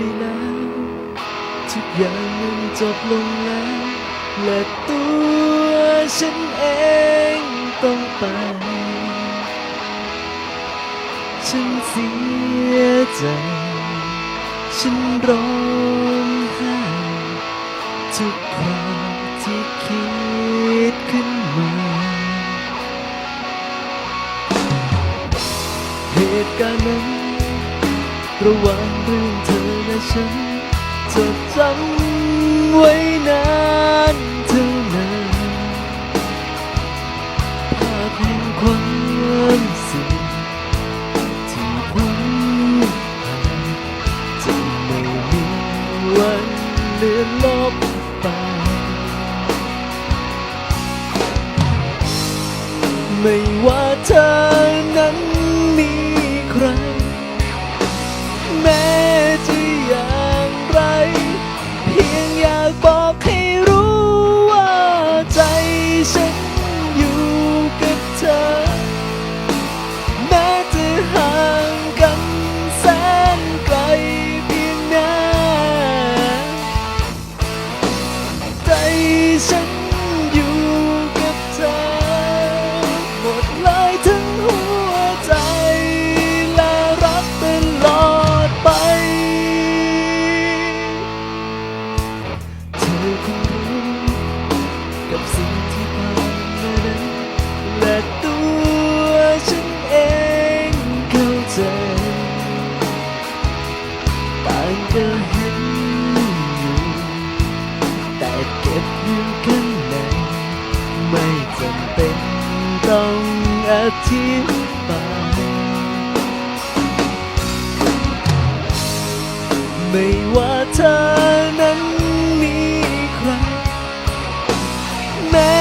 ไปแล้วทุกอย่างมันจบลงแล้ว และตัวฉันเองต้องไป ฉันเสียใจ ฉันร้องไห้ทุกคราวที่คิดขึ้นมา เหตุการณ์นั้น ระหว่างเรื่องเธอและฉันจดจำไว้นานเท่านานภาพแห่งความสุขที่พ้นผ่านจะไม่มีวันเลือนลบไป ไม่ว่าเธอ ก็บอยู่ข้างในไม่จำเป็นต้องอธิบายไม่ว่าเธอนั้นมีใคร แม้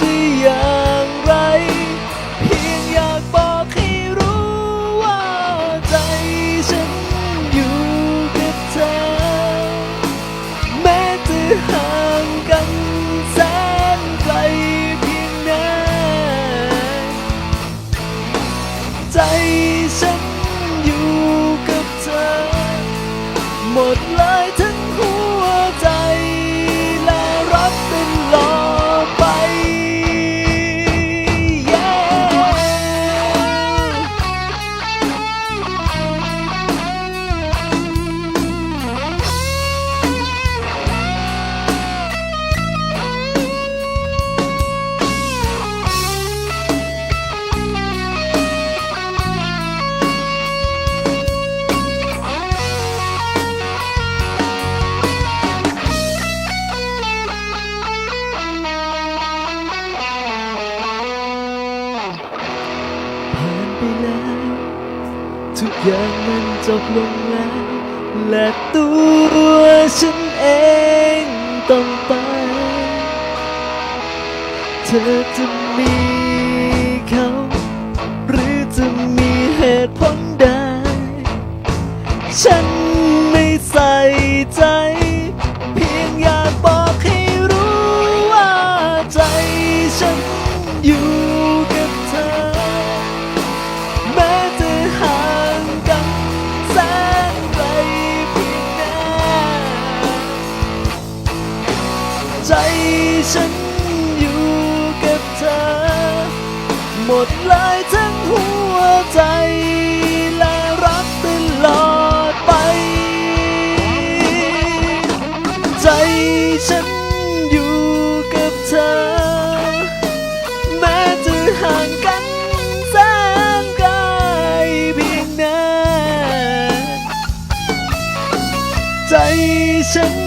จะอย่างไร เพียงอยากบอกให้รู้ว่าใจฉันอยู่กับเธอ แม้จะหา อย่างมันจบลงแล้ว และตัวฉันเองต้องไป เธอจะมี หมดเลยทั้งหัวใจ และรักตลอดไป ใจฉันอยู่กับเธอ แม้จะห่างกันแสนไกลเพียงไหนใจฉัน